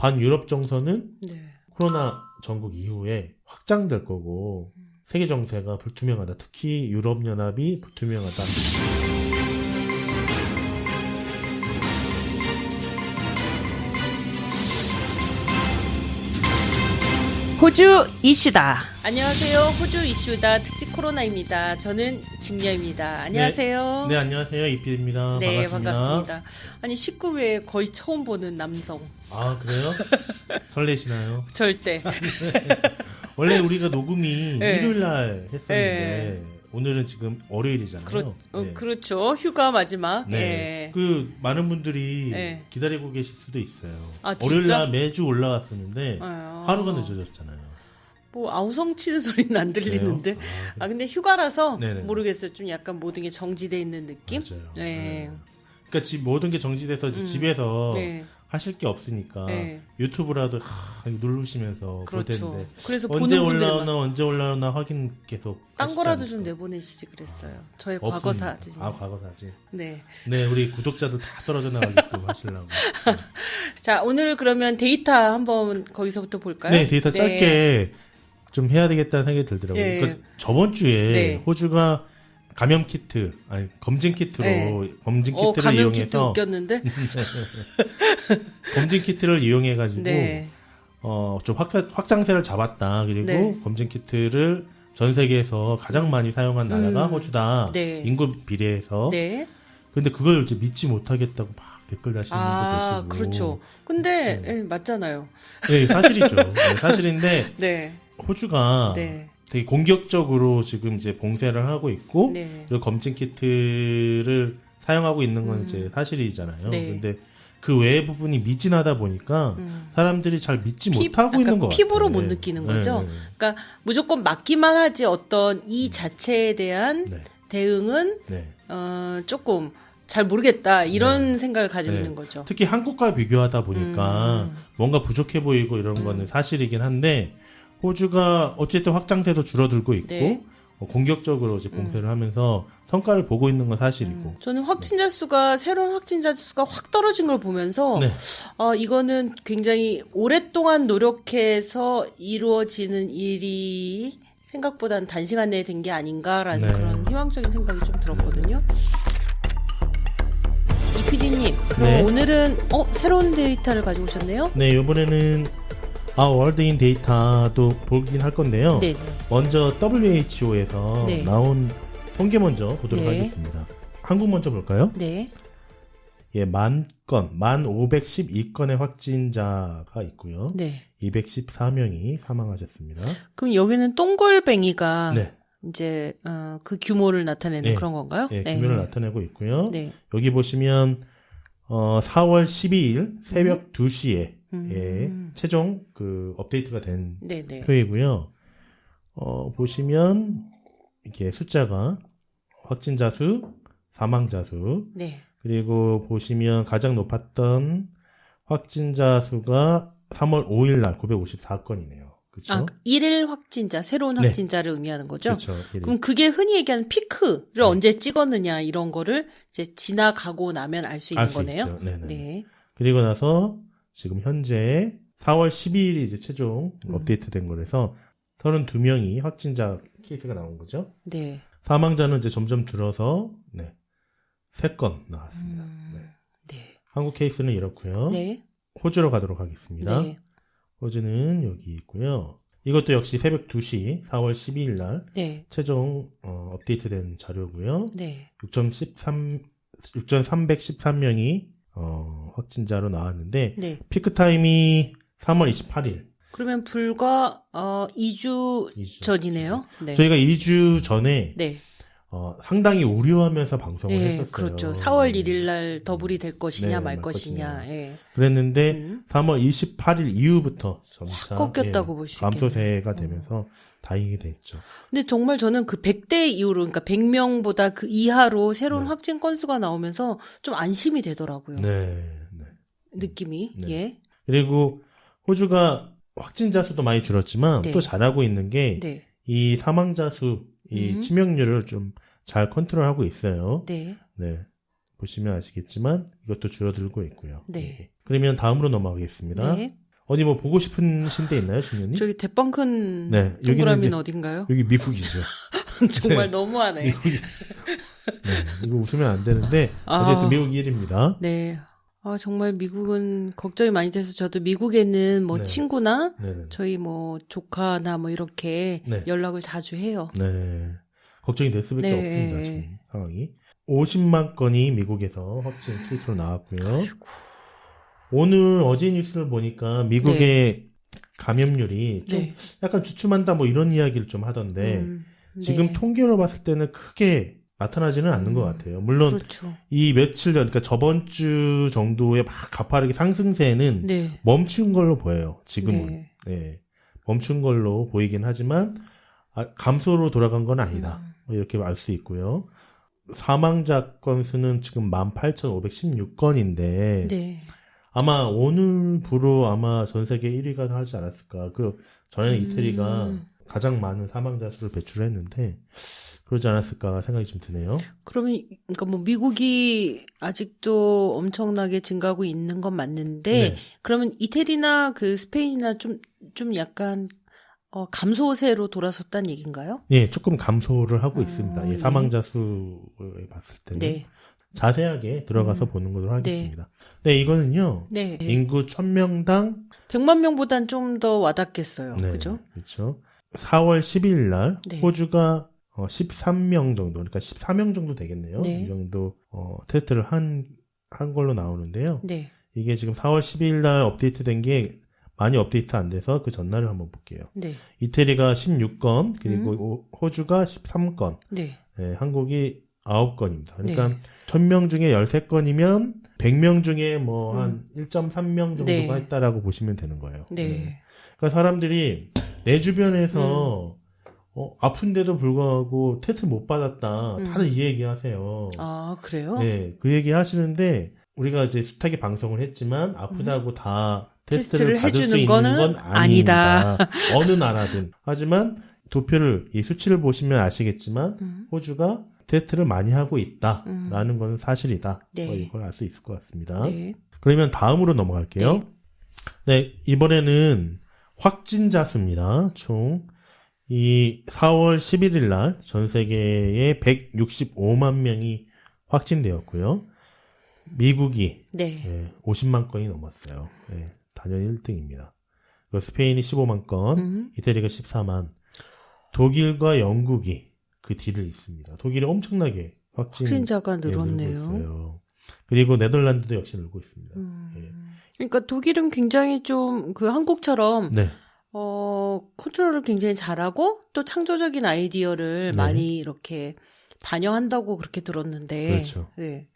반유럽 정서는 네. 코로나 전국 이후에 확장될 거고 세계 정세가 불투명하다. 특히 유럽 연합이 불투명하다. 호주 이슈다. 안녕하세요. 호주 이슈다 특집 코로나입니다. 저는 직녀입니다. 안녕하세요. 네, 안녕하세요. 이필입니다. 네, 반갑습니다. 반갑습니다. 아니 19회 거의 처음 보는 남성. 아, 그래요? 설레시나요? 절대. 원래 우리가 녹음이 네. 일요일 날 했었는데 오늘은 지금 월요일이잖아요. 그렇, 어, 네. 그렇죠. 휴가 마지막. 네. 예. 그 많은 분들이 네. 기다리고 계실 수도 있어요. 아, 월요일? 날 매주 올라왔었는데 아. 하루가 늦어졌잖아요. 뭐 아우성 치는 소리는 안 들리는데. 그래요? 아 근데 휴가라서 네네. 모르겠어요. 좀 약간 모든 게 정지돼 있는 느낌. 맞아요. 네. 그러니까 집 모든 게 정지돼서 음. 집에서 네. 하실 게 없으니까 네. 유튜브라도 하, 누르시면서 볼 그렇죠. 텐데 그래서 언제 보는 분들만 올라오나 언제 올라오나 확인 계속 딴 하시지 거라도 않을까. 좀 내보내시지 그랬어요. 저의 없습니다. 과거 사진. 아 과거 사진. 네. 네 우리 구독자도 다 떨어져 나가게끔 하시려고. 자, 오늘 그러면 데이터 한번 거기서부터 볼까요? 네 데이터 짧게 좀 해야 되겠다는 생각이 들더라고요. 네. 그러니까 저번 주에 네. 호주가 감염 키트 아니 검진 키트로 네. 검진 어, 키트를 감염 키트 이용해서 웃겼는데? 검진 키트를 이용해 가지고 네. 어, 좀 확, 확장세를 잡았다. 그리고 네. 검진 키트를 전 세계에서 가장 많이 사용한 나라가 음. 호주다. 네. 인구 비례해서. 네. 근데 그걸 이제 믿지 못하겠다고 막 댓글 다시는 아, 분도 계시고. 그렇죠. 근데, 네. 예, 맞잖아요. 네, 사실이죠. 네, 사실인데 네. 호주가 네. 되게 공격적으로 지금 이제 봉쇄를 하고 있고 네. 그리고 검진 키트를 사용하고 있는 건 음. 이제 사실이잖아요. 네. 근데 그 외의 부분이 미진하다 보니까 음. 사람들이 잘 믿지 피- 못하고 있는 것 같아요. 피부로 못 네. 느끼는 네, 거죠? 네, 네. 그러니까 무조건 맞기만 하지 어떤 이 자체에 대한 네. 대응은 네. 어, 조금 잘 모르겠다 이런 생각을 가지고 네. 있는 거죠. 특히 한국과 비교하다 보니까 음. 뭔가 부족해 보이고 이런 거는 사실이긴 한데 호주가 어쨌든 확장세도 줄어들고 있고 네. 어, 공격적으로 이제 봉쇄를 하면서 성과를 보고 있는 건 사실이고 저는 확진자 수가 새로운 확진자 수가 확 떨어진 걸 보면서 네. 어, 이거는 굉장히 오랫동안 노력해서 이루어지는 일이 생각보다는 단시간 내에 된 게 아닌가라는 네. 그런 희망적인 생각이 좀 들었거든요. 이 PD님, 그럼 네. 오늘은 어, 새로운 데이터를 가지고 오셨네요? 네 이번에는 아 월드인 데이터도 보긴 할 건데요. 네. 먼저 WHO에서 네. 나온 통계 먼저 보도록 네. 하겠습니다. 한국 먼저 볼까요? 네. 예, 만 건, 만 512건의 확진자가 있고요. 네. 214명이 사망하셨습니다. 그럼 여기는 똥골뱅이가 네. 이제 어, 그 규모를 나타내는 네. 그런 건가요? 예, 규모를 나타내고 있고요. 네. 여기 보시면 어, 4월 12일 새벽 2시에 음. 예, 최종 그 업데이트가 된 네, 네. 표이고요. 어, 보시면 이렇게 숫자가 확진자 수, 사망자 수, 네. 그리고 보시면 가장 높았던 확진자 수가 3월 5일 날 954건이네요. 그렇죠? 아, 일일 확진자, 새로운 네. 확진자를 의미하는 거죠? 그렇죠. 그럼 그게 흔히 얘기하는 피크를 네. 언제 찍었느냐 이런 거를 이제 지나가고 나면 알 수 있는 알 수 거네요. 있죠. 네네. 네. 그리고 나서 지금 현재 4월 12일이 이제 최종 음. 업데이트된 거라서 32명이 확진자 케이스가 나온 거죠. 네. 사망자는 이제 점점 들어서 네. 3건 나왔습니다. 음, 네. 네. 한국 케이스는 이렇고요. 네. 호주로 가도록 하겠습니다. 네. 호주는 여기 있고요. 이것도 역시 새벽 2시 4월 12일 날 네. 최종 어, 업데이트된 자료고요. 네. 6,13 6,313명이 어, 확진자로 나왔는데 네. 피크 타임이 3월 28일. 그러면 불과 어 2주 이주. 전이네요. 네. 저희가 2주 전에 네. 어, 상당히 우려하면서 방송을 네, 했었어요. 그렇죠. 4월 1일 날 더블이 될 것이냐 네, 말말 것이냐. 것이냐. 예. 그랬는데 음. 3월 28일 이후부터 점차 확 꺾였다고 볼수 있겠네요. 감소세가 어. 되면서 다행이 됐죠. 근데 정말 저는 그 100대 이후로 그러니까 100명보다 그 이하로 새로운 네. 확진 건수가 나오면서 좀 안심이 되더라고요. 네, 네. 느낌이. 네. 예. 그리고 호주가 확진자 수도 많이 줄었지만 네. 또 잘하고 있는 게이 네. 사망자 수, 이 음. 치명률을 좀 잘 컨트롤하고 있어요. 네. 네. 보시면 아시겠지만 이것도 줄어들고 있고요. 네. 그러면 다음으로 넘어가겠습니다. 네. 어디 뭐 보고 싶으신 데 있나요, 신년님? 저기 대빵 큰 네, 동그라미는 어딘가요? 여기 미국이죠. 정말 너무하네. 미국이. 네, 이거 웃으면 안 되는데 아. 어쨌든 미국 1위입니다. 네. 아, 정말 미국은 걱정이 많이 돼서 저도 미국에는 뭐 네. 친구나 네, 저희 뭐 조카나 뭐 이렇게 네. 연락을 자주 해요. 네. 걱정이 될 수밖에 네. 없습니다, 지금 상황이. 50만 건이 미국에서 확진 케이스로 나왔고요. 오늘 어제 뉴스를 보니까 미국의 감염률이 좀 네. 약간 주춤한다 뭐 이런 이야기를 좀 하던데 음, 지금 네. 통계로 봤을 때는 크게 나타나지는 않는 것 같아요. 물론 그렇죠. 이 며칠 전, 그러니까 저번 주 정도의 막 가파르게 상승세는 네. 멈춘 걸로 보여요. 지금은. 네. 네. 멈춘 걸로 보이긴 하지만 아, 감소로 돌아간 건 아니다. 음. 뭐 이렇게 알 수 있고요. 사망자 건수는 지금 18,516건인데 네. 아마 오늘부로 아마 전 세계 1위가 하지 않았을까. 그 전에는 음. 이태리가 가장 많은 사망자 수를 배출했는데 그러지 않았을까 생각이 좀 드네요. 그러면 그러니까 뭐 미국이 아직도 엄청나게 증가하고 있는 건 맞는데 네. 그러면 이태리나 그 스페인이나 좀좀 약간 어, 감소세로 돌아섰다는 얘기인가요? 예, 조금 감소를 하고 아, 있습니다. 예, 예. 사망자 수에 봤을 때는 네. 자세하게 들어가서 음. 보는 것으로 하겠습니다. 네, 이거는요. 네. 인구 1000명당 100만 명보단 좀 더 와닿겠어요. 네, 그죠? 그렇죠. 4월 12일 날 네. 호주가 어, 13명 정도, 그러니까 14명 정도 되겠네요. 네. 이 정도 어, 테스트를 한, 한 걸로 나오는데요. 네. 이게 지금 4월 12일 날 업데이트된 게 많이 업데이트 안 돼서 그 전날을 한번 볼게요. 네. 이태리가 16건, 그리고 음. 오- 호주가 13건, 네. 예, 한국이 9건입니다. 그러니까 네. 1000명 중에 13건이면 100명 중에 뭐한 1.3명 정도가 네. 했다라고 보시면 되는 거예요. 네. 예. 그러니까 사람들이 내 주변에서 어, 아픈데도 불구하고 테스트 못 받았다. 음. 다들 이 얘기 하세요. 아, 그래요? 네, 그 얘기 하시는데 우리가 이제 숱하게 방송을 했지만 아프다고 다 테스트를, 음. 테스트를 받을 수 해주는 있는 거는 건 아니다. 아니다. 어느 나라든. 하지만 도표를 이 수치를 보시면 아시겠지만 음. 호주가 테스트를 많이 하고 있다 라는 음. 건 사실이다. 네. 뭐 이걸 알 수 있을 것 같습니다. 네. 그러면 다음으로 넘어갈게요. 네. 네, 이번에는 확진자 수입니다. 총 이 4월 11일 날 전 세계에 165만 명이 확진되었고요. 미국이 네. 예, 50만 건이 넘었어요. 예, 단연 1등입니다. 그리고 스페인이 15만 건, 음. 이태리가 14만, 독일과 영국이 그 뒤를 잇습니다. 독일이 엄청나게 확진 확진자가 예, 늘었네요. 있어요. 그리고 네덜란드도 역시 늘고 있습니다. 음. 예. 그러니까 독일은 굉장히 좀 그 한국처럼 네, 어 컨트롤을 굉장히 잘하고 또 창조적인 아이디어를 네. 많이 이렇게 반영한다고 그렇게 들었는데 그렇죠. 네.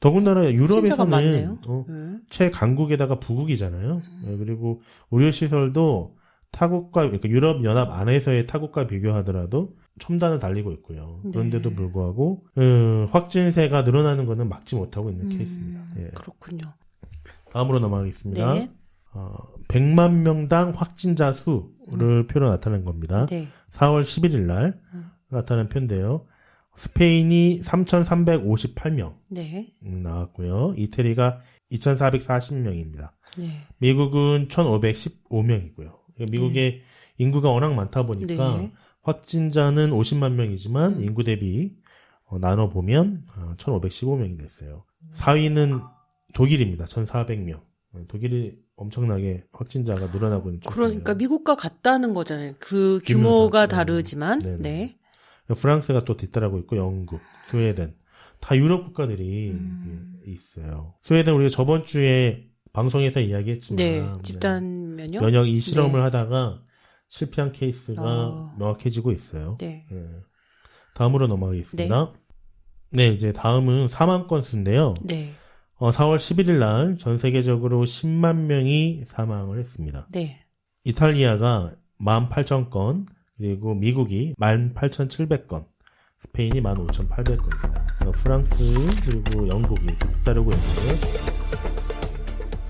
더군다나 유럽에서는. 어, 네. 최강국에다가 부국이잖아요. 음. 예, 그리고 의료 시설도 타국과 그러니까 유럽 연합 안에서의 타국과 비교하더라도 첨단을 달리고 있고요. 그런데도 네. 불구하고 음, 확진세가 늘어나는 것은 막지 못하고 있는 음, 케이스입니다. 예. 그렇군요. 다음으로 넘어가겠습니다. 네. 어, 100만 명당 확진자 수 를 표로 나타낸 겁니다. 네. 4월 11일 날 음. 나타난 표인데요. 스페인이 3,358명 네. 음, 나왔고요. 이태리가 2,440명입니다. 네. 미국은 1,515명이고요. 미국의 인구가 워낙 많다 보니까 네. 확진자는 50만 명이지만 음. 인구 대비 어, 나눠 보면 1,515명이 됐어요. 4위는 독일입니다. 1,400명. 어, 독일이 엄청나게 확진자가 늘어나고 있는 그러니까. 미국과 같다는 거잖아요. 그 규모가, 네. 다르지만 네네. 네. 프랑스가 또 뒤따라고 있고 영국, 스웨덴 다 유럽 국가들이 음. 예, 있어요. 스웨덴 우리가 저번 주에 방송에서 이야기했지만 네. 집단 면역? 면역 이 실험을 네. 하다가 실패한 케이스가 어. 명확해지고 있어요. 네. 예. 다음으로 넘어가겠습니다. 네. 이제 다음은 사망 건수인데요. 네. 어, 4월 11일 날 전 세계적으로 10만 명이 사망을 했습니다. 네. 이탈리아가 18,000건, 그리고 미국이 18,700건, 스페인이 15,800건입니다. 프랑스 그리고 영국이 뒤따르고 있는데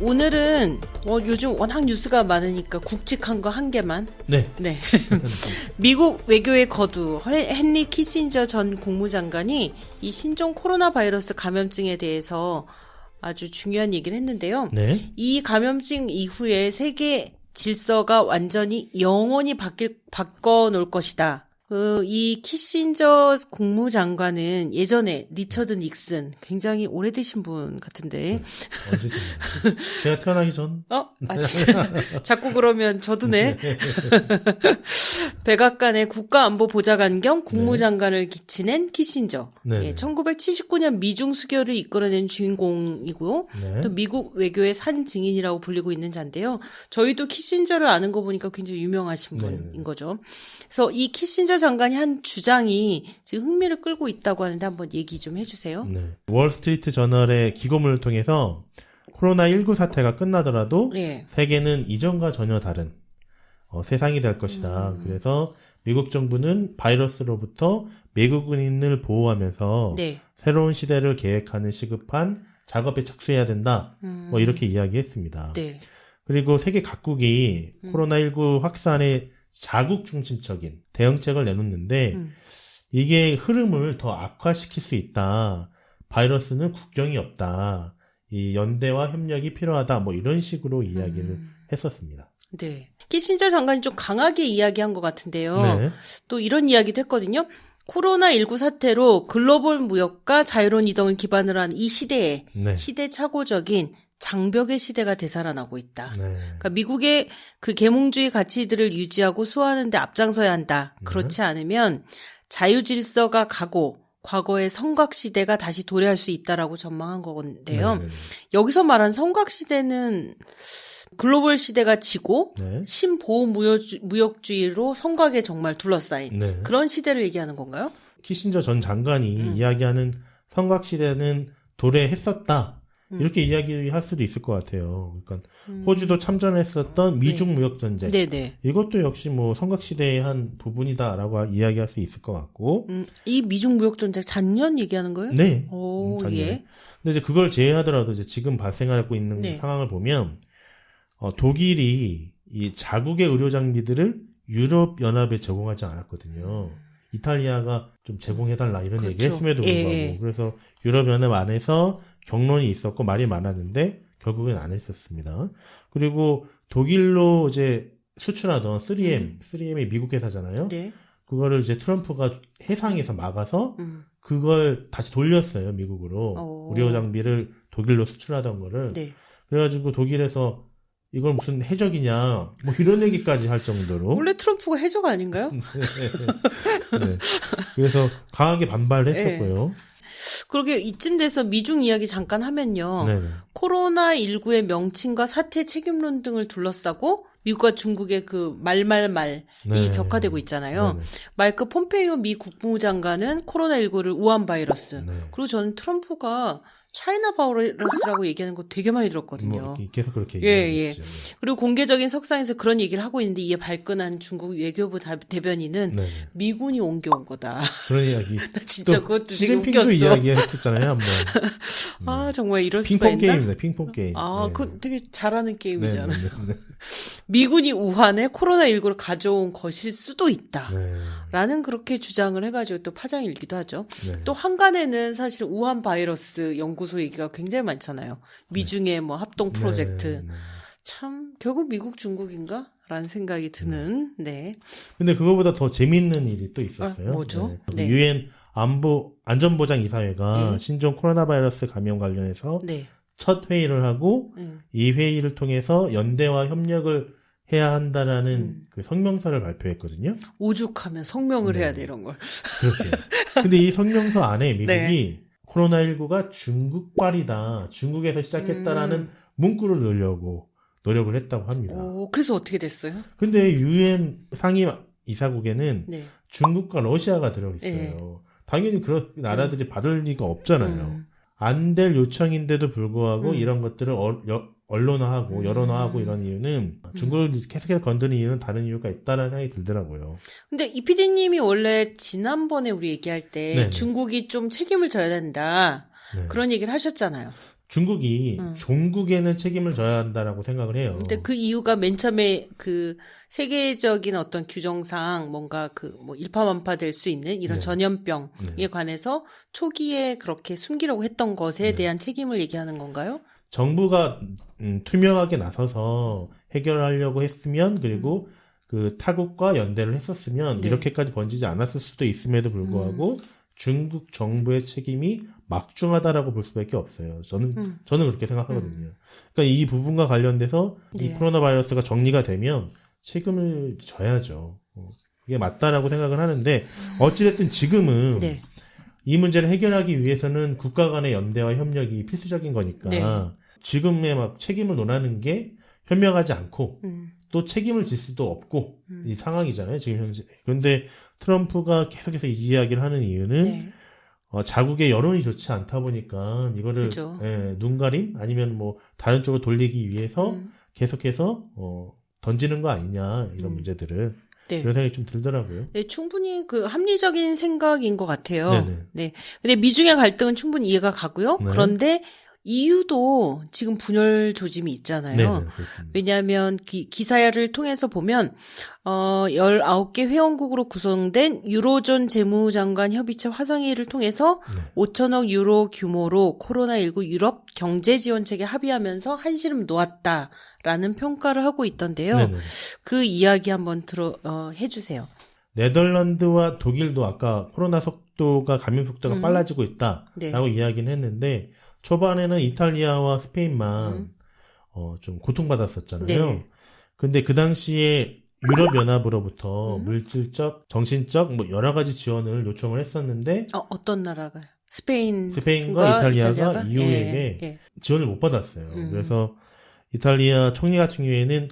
오늘은 어, 요즘 워낙 뉴스가 많으니까 굵직한 거 한 개만. 네. 네. 미국 외교의 거두 헨- 헨리 키신저 전 국무장관이 이 신종 코로나 바이러스 감염증에 대해서 아주 중요한 얘기를 했는데요. 네. 이 감염증 이후에 세계 질서가 완전히 영원히 바뀔, 바꿔 놓을 것이다. 그, 이 키신저 국무장관은 예전에 리처드 닉슨, 굉장히 오래되신 분 같은데, 언제 제가 태어나기 전 어? 아, 진짜. 자꾸 그러면 저도 네. 백악관의 국가안보보좌관 겸 국무장관을 지낸 키신저. 네. 예, 1979년 미중 수교를 이끌어낸 주인공이고요. 네. 또 미국 외교의 산 증인이라고 불리고 있는 자인데요. 저희도 키신저를 아는 거 보니까 굉장히 유명하신 네. 분인 거죠. 그래서 이 키신저 장관이 한 주장이 지금 흥미를 끌고 있다고 하는데 한번 얘기 좀 해주세요. 네. 월스트리트 저널의 기고문을 통해서 코로나19 사태가 끝나더라도 네. 세계는 이전과 전혀 다른 어, 세상이 될 것이다. 음. 그래서 미국 정부는 바이러스로부터 미국인을 보호하면서 네. 새로운 시대를 계획하는 시급한 작업에 착수해야 된다. 음, 뭐 이렇게 이야기했습니다. 네. 그리고 세계 각국이 음. 코로나19 확산에 자국 중심적인 대응책을 내놓는데 음. 이게 흐름을 더 악화시킬 수 있다. 바이러스는 국경이 없다. 이 연대와 협력이 필요하다. 뭐 이런 식으로 이야기를 음. 했었습니다. 네. 키신저 장관이 좀 강하게 이야기한 것 같은데요. 네. 또 이런 이야기도 했거든요. 코로나19 사태로 글로벌 무역과 자유로운 이동을 기반으로 한 이 시대에 네. 시대착오적인 장벽의 시대가 되살아나고 있다. 네. 그러니까 미국의 그 계몽주의 가치들을 유지하고 수호하는데 앞장서야 한다. 네. 그렇지 않으면 자유 질서가 가고 과거의 성곽 시대가 다시 도래할 수 있다라고 전망한 건데요. 네, 네, 여기서 말한 성곽 시대는 글로벌 시대가 지고 네. 신보호 무역주- 무역주의로 성곽에 정말 둘러싸인 네. 그런 시대를 얘기하는 건가요? 키신저 전 장관이 음. 이야기하는 성곽 시대는 도래했었다. 음. 이렇게 이야기할 수도 있을 것 같아요. 그러니까 호주도 참전했었던 미중 무역 전쟁. 네네. 이것도 역시 뭐 성곽 시대의 한 부분이다라고 이야기할 수 있을 것 같고. 음, 이 미중 무역 전쟁 작년 얘기하는 거예요? 네. 오, 음, 작년에. 예. 근데 이제 그걸 제외하더라도 이제 지금 발생하고 있는 네. 상황을 보면 어, 독일이 이 자국의 의료 장비들을 유럽 연합에 제공하지 않았거든요. 이탈리아가 좀 제공해달라 이런 그렇죠. 얘기했음에도 예, 불구하고 예. 그래서 유럽 연합 안에서 경론이 있었고 말이 많았는데 결국엔 안 했었습니다. 그리고 독일로 이제 수출하던 3M, 3M이 미국 회사잖아요. 음. 네. 그거를 이제 트럼프가 해상에서 막아서 음, 그걸 다시 돌렸어요 미국으로 오. 의료 장비를 독일로 수출하던 거를 네. 그래가지고 독일에서 이걸 무슨 해적이냐 뭐 이런 얘기까지 할 정도로 원래 트럼프가 해적 아닌가요? 네. 그래서 강하게 반발을 했었고요. 그러게 이쯤 돼서 미중 이야기 잠깐 하면요. 네네. 코로나 19의 명칭과 사태 책임론 등을 둘러싸고 미국과 중국의 그 말말말이 네. 격화되고 있잖아요. 네네. 마이크 폼페이오 미 국무장관은 코로나19를 우한 바이러스. 네. 그리고 저는 트럼프가 차이나 바이러스라고 얘기하는 거 되게 많이 들었거든요. 뭐 계속 그렇게 예, 예. 있죠. 그리고 공개적인 석상에서 그런 얘기를 하고 있는데 이에 발끈한 중국 외교부 다- 대변인은 네. 미군이 옮겨온 거다. 그런 이야기. 진짜 또 그것도 되게 웃겼어. 이야기했었잖아요 한번. 아 정말 이럴 수가 핑퐁 있나? 게임입니다. 핑퐁 게임. 아, 네. 그 되게 잘하는 네, 게임이잖아. 네, 네, 네. 미군이 우한에 코로나 19를 가져온 것일 수도 있다. 네. 라는 그렇게 주장을 해가지고 또 파장이 일기도 하죠. 네. 또 한간에는 사실 우한 바이러스 연구소 얘기가 굉장히 많잖아요. 미중의 뭐 합동 프로젝트. 네, 네. 참 결국 미국 중국인가? 라는 생각이 드는 네. 근데 그거보다 더 재밌는 일이 또 있었어요. 아, 뭐죠? 네. 네. 유엔 안보 안전보장 이사회가 네. 신종 코로나 바이러스 감염 관련해서 네. 첫 회의를 하고 음. 이 회의를 통해서 연대와 협력을 해야 한다라는 음. 그 성명서를 발표했거든요. 오죽하면 성명을 네. 해야 돼 이런 걸. 그렇게. 근데 이 성명서 안에 미국이 네. 코로나19가 중국발이다. 중국에서 시작했다라는 음. 문구를 넣으려고 노력을 했다고 합니다. 오, 그래서 어떻게 됐어요? 근데 유엔 상임 이사국에는 네. 중국과 러시아가 들어있어요. 당연히 그런 나라들이 받을 리가 없잖아요. 음. 안될 요청인데도 불구하고 음. 이런 것들을 어- 여- 언론화하고 음. 여론화하고 이런 이유는 중국을 계속해서 건드는 이유는 다른 이유가 있다는 생각이 들더라고요. 근데 이 PD님이 원래 지난번에 우리 얘기할 때 네네. 중국이 좀 책임을 져야 된다. 네. 그런 얘기를 하셨잖아요. 중국이 음. 종국에는 책임을 져야 한다라고 생각을 해요. 근데 그 이유가 맨 처음에 그 세계적인 어떤 규정상 뭔가 그 뭐 일파만파 될 수 있는 이런 네. 전염병에 네. 관해서 초기에 그렇게 숨기려고 했던 것에 네. 대한 책임을 얘기하는 건가요? 정부가 음, 투명하게 나서서 해결하려고 했으면 그리고 그 타국과 연대를 했었으면 네. 이렇게까지 번지지 않았을 수도 있음에도 불구하고 중국 정부의 책임이 막중하다라고 볼 수밖에 없어요. 저는 음. 저는 그렇게 생각하거든요. 그러니까 이 부분과 관련돼서 이 네. 코로나 바이러스가 정리가 되면 책임을 져야죠. 어, 그게 맞다라고 생각을 하는데 어찌됐든 지금은 네. 이 문제를 해결하기 위해서는 국가 간의 연대와 협력이 필수적인 거니까 네. 지금의 막 책임을 논하는 게 현명하지 않고 음. 또 책임을 질 수도 없고 음. 이 상황이잖아요 지금 현재 그런데 트럼프가 계속해서 이 이야기를 하는 이유는 네. 어, 자국의 여론이 좋지 않다 보니까 이거를 그죠. 예, 눈가림 아니면 뭐 다른 쪽으로 돌리기 위해서 음. 계속해서 어, 던지는 거 아니냐 이런 음. 문제들을 네. 그런 생각이 좀 들더라고요. 네, 충분히 그 합리적인 생각인 것 같아요. 네네. 네. 근데 미중의 갈등은 충분히 이해가 가고요. 네. 그런데 EU도 지금 분열 조짐이 있잖아요. 네, 네. 왜냐하면 기, 기사를 통해서 보면 어 19개 회원국으로 구성된 유로존 재무장관 협의체 화상회의를 통해서 네. 5천억 유로 규모로 코로나19 유럽 경제 지원책에 합의하면서 한시름 놓았다라는 평가를 하고 있던데요. 네네. 그 이야기 한번 들어 어, 해주세요. 네덜란드와 독일도 아까 코로나 속도가 감염 속도가 음. 빨라지고 있다라고 네. 이야기는 했는데 초반에는 이탈리아와 스페인만 음. 어, 좀 고통받았었잖아요. 네. 근데 그 당시에 유럽 연합으로부터 음. 물질적, 정신적 뭐 여러 가지 지원을 요청을 했었는데 어, 어떤 나라가? 스페인. 스페인과 이탈리아가 EU에게 예, 예. 지원을 못 받았어요. 음. 그래서 이탈리아 총리 같은 경우에는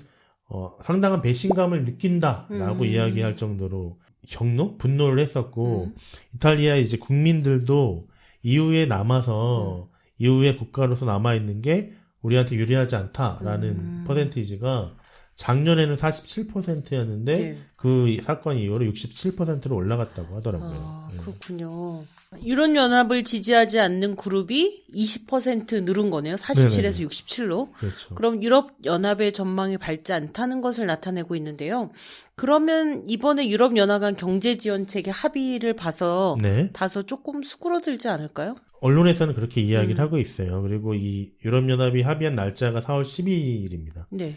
어, 상당한 배신감을 느낀다라고 음. 이야기할 정도로 경로, 분노를 했었고 음. 이탈리아 이제 국민들도 EU에 남아서 음. EU의 국가로서 남아 있는 게 우리한테 유리하지 않다라는 음. 퍼센티지가 작년에는 47%였는데 네. 그 사건 이후로 67%로 올라갔다고 하더라고요. 아, 네. 그렇군요. 유럽 연합을 지지하지 않는 그룹이 20% 늘은 거네요. 47에서 67로. 그렇죠. 그럼 유럽 연합의 전망이 밝지 않다는 것을 나타내고 있는데요. 그러면 이번에 유럽 연합 간 경제 지원책의 합의를 봐서 네. 다소 조금 수그러들지 않을까요? 언론에서는 그렇게 이야기를 음. 하고 있어요. 그리고 이 유럽연합이 합의한 날짜가 4월 12일입니다. 네.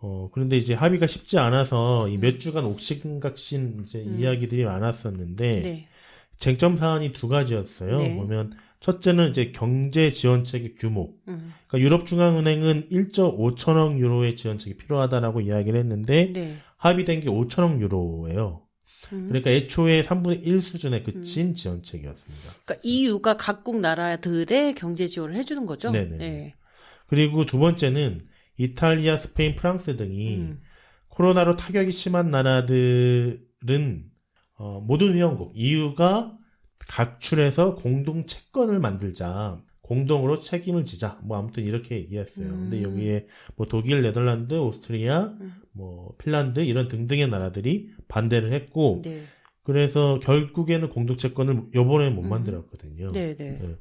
어, 그런데 이제 합의가 쉽지 않아서 이 몇 주간 옥신각신 이제 음. 이야기들이 많았었는데 네. 쟁점 사안이 두 가지였어요. 네. 보면 첫째는 이제 경제 지원책의 규모. 음. 그러니까 유럽 중앙은행은 1조 5천억 유로의 지원책이 필요하다라고 이야기를 했는데 네. 합의된 게 5천억 유로예요. 음. 그러니까 애초에 3분의 1 수준에 그친 지원책이었습니다. 그러니까 EU가 각국 나라들의 경제 지원을 해주는 거죠. 네네. 네. 그리고 두 번째는 이탈리아, 스페인, 프랑스 등이 음. 코로나로 타격이 심한 나라들은 어, 모든 회원국 EU가 각출해서 공동 채권을 만들자. 공동으로 책임을 지자. 뭐 아무튼 이렇게 얘기했어요. 음. 근데 여기에 뭐 독일, 네덜란드, 오스트리아, 음. 뭐 핀란드 이런 등등의 나라들이 반대를 했고 네. 그래서 결국에는 공동 채권을 요번에 못 음. 만들었거든요. 네, 네. 네.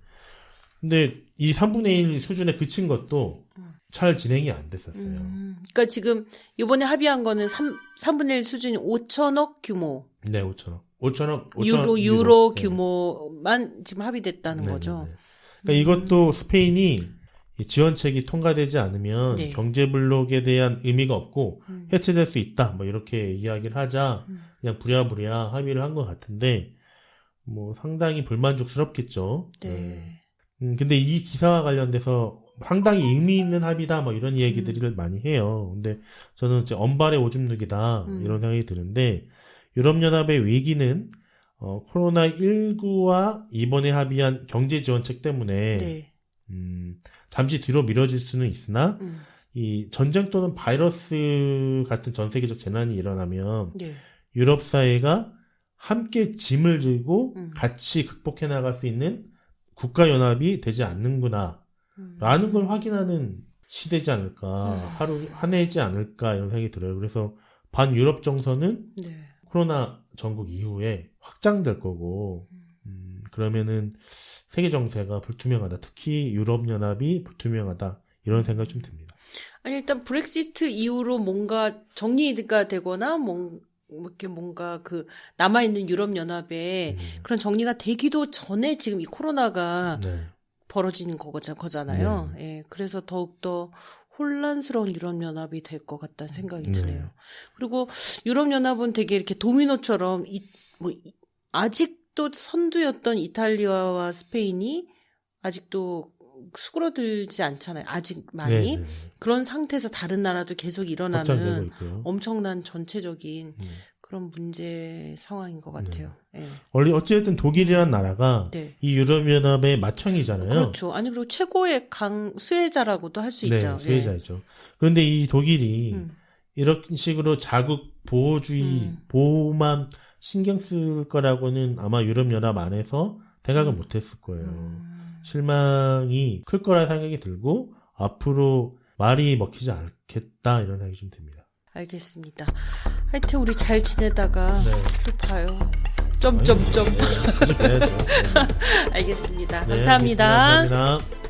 근데 이 3분의 1 수준에 그친 것도 잘 진행이 안 됐었어요. 음, 그러니까 지금 이번에 합의한 거는 3, 3분의 1 수준이 5천억 규모, 네, 5천억. 5천억, 5천억 유로, 유로 네. 규모만 지금 합의됐다는 네, 거죠. 네, 네. 그러니까 이것도 스페인이 이 지원책이 통과되지 않으면 네. 경제 블록에 대한 의미가 없고 음. 해체될 수 있다. 뭐 이렇게 이야기를 하자 음. 그냥 부랴부랴 합의를 한 것 같은데 뭐 상당히 불만족스럽겠죠. 네. 음, 근데 이 기사와 관련돼서 상당히 의미 있는 합의다, 뭐 이런 얘기들을 많이 해요. 근데 저는 이제 언발의 오줌 누기다, 음. 이런 생각이 드는데, 유럽연합의 위기는, 어, 코로나 19와 이번에 합의한 경제 지원책 때문에, 네. 음, 잠시 뒤로 미뤄질 수는 있으나, 음. 이 전쟁 또는 바이러스 같은 전 세계적 재난이 일어나면, 네. 유럽 사회가 함께 짐을 지고 음. 같이 극복해 나갈 수 있는 국가 연합이 되지 않는구나. 음. 라는 걸 확인하는 시대지 않을까. 음. 하루, 한 해지 않을까. 이런 생각이 들어요. 그래서 반 유럽 정서는 네. 코로나 전국 이후에 확장될 거고, 음, 그러면은 세계 정세가 불투명하다. 특히 유럽 연합이 불투명하다. 이런 생각이 좀 듭니다. 아니 일단 브렉시트 이후로 뭔가 정리가 되거나 뭔 이렇게 뭔가 그 남아 있는 유럽 연합에 그런 정리가 되기도 전에 지금 이 코로나가 네. 거잖- 거잖아요. 예. 그래서 더욱 더 혼란스러운 유럽연합이 될 것 같다는 생각이 네. 드네요. 그리고 유럽연합은 되게 이렇게 도미노처럼 이, 뭐, 이- 아직 도 선두였던 이탈리아와 스페인이 아직도 수그러들지 않잖아요. 아직 많이. 네, 네. 그런 상태에서 다른 나라도 계속 일어나는. 엄청난 전체적인 음. 그런 문제 상황인 것 같아요. 예. 원래 어쨌든 독일이란 나라가 네. 이 유럽연합의 맏형이잖아요. 그렇죠. 아니 그리고 최고의 강 수혜자라고도 할수 네, 있죠. 예. 수혜자이죠. 그런데 이 독일이 음. 이런 식으로 자국 보호주의, 음. 보호만 신경 쓸 거라고는 아마 유럽연합 안에서 생각을 못 했을 거예요. 음. 실망이 클 거라 생각이 들고 앞으로 말이 먹히지 않겠다 이런 생각이 좀 듭니다. 알겠습니다. 하여튼 우리 잘 지내다가 네. 또 봐요. 점점점. 네, 뵈야죠. 네. 알겠습니다. 네, 감사합니다. 알겠습니다. 감사합니다.